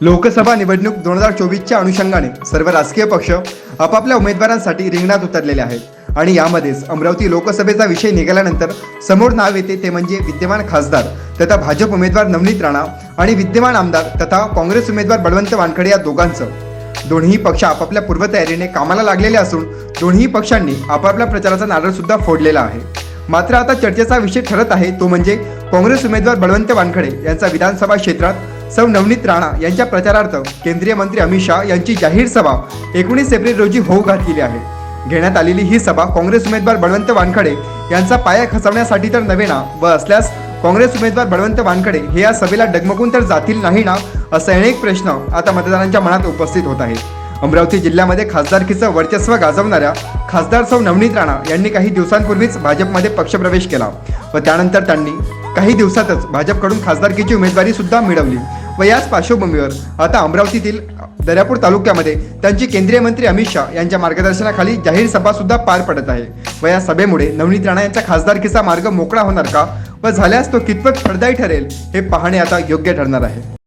लोकसभा निवडणूक दोन हजार चोवीसच्या अनुषंगाने सर्व राजकीय पक्ष आपापल्या उमेदवारांसाठी रिंगणात उतरलेले आहेत. आणि यामध्येच अमरावती लोकसभेचा विषय निघाल्यानंतर समोर नाव येते ते म्हणजे विद्यमान खासदार तथा भाजप उमेदवार नवनीत राणा आणि विद्यमान आमदार तथा काँग्रेस उमेदवार बळवंत वानखडे या दोघांचं. दोन्ही पक्ष आपापल्या पूर्वतयारीने कामाला लागलेले असून दोन्ही पक्षांनी आपापल्या प्रचाराचा नारळ सुद्धा फोडलेला आहे. मात्र आता चर्चेचा विषय ठरत आहे तो म्हणजे काँग्रेस उमेदवार बळवंत वानखडे यांचा विधानसभा क्षेत्रात सौ नवनीत राणा यांच्या प्रचारार्थ केंद्रीय मंत्री अमित शहा यांची जाहीर सभा एकोणीस एप्रिल रोजी होऊ घातलेली आहे. घेण्यात आलेली ही सभा काँग्रेस उमेदवार बळवंत वानखडे यांचा पाया खचवण्यासाठी तर नव्हे ना व असल्यास काँग्रेस उमेदवार बळवंत वानखडे हे या सभेला डगमगून तर जातील नाही ना असे अनेक प्रश्न आता मतदारांच्या मनात उपस्थित होत आहेत. अमरावती जिल्ह्यामध्ये खासदारकीचं वर्चस्व गाजवणाऱ्या खासदार सौ नवनीत राणा यांनी काही दिवसांपूर्वीच भाजपमध्ये पक्षप्रवेश केला व त्यानंतर त्यांनी काही दिवसातच भाजपकडून खासदारकीची उमेदवारी सुद्धा मिळवली. व याच पार्श्वभूमीवर आता अमरावतीतील दर्यापूर तालुक्यामध्ये त्यांची केंद्रीय मंत्री अमित शहा यांच्या मार्गदर्शनाखाली जाहीर सभा सुद्धा पार पडत आहे. व या सभेमुळे नवनीत राणा यांच्या खासदारकीचा मार्ग मोकळा होणार का? व झाल्यास तो कितपत फळदायी ठरेल हे पाहणे आता योग्य ठरणार आहे.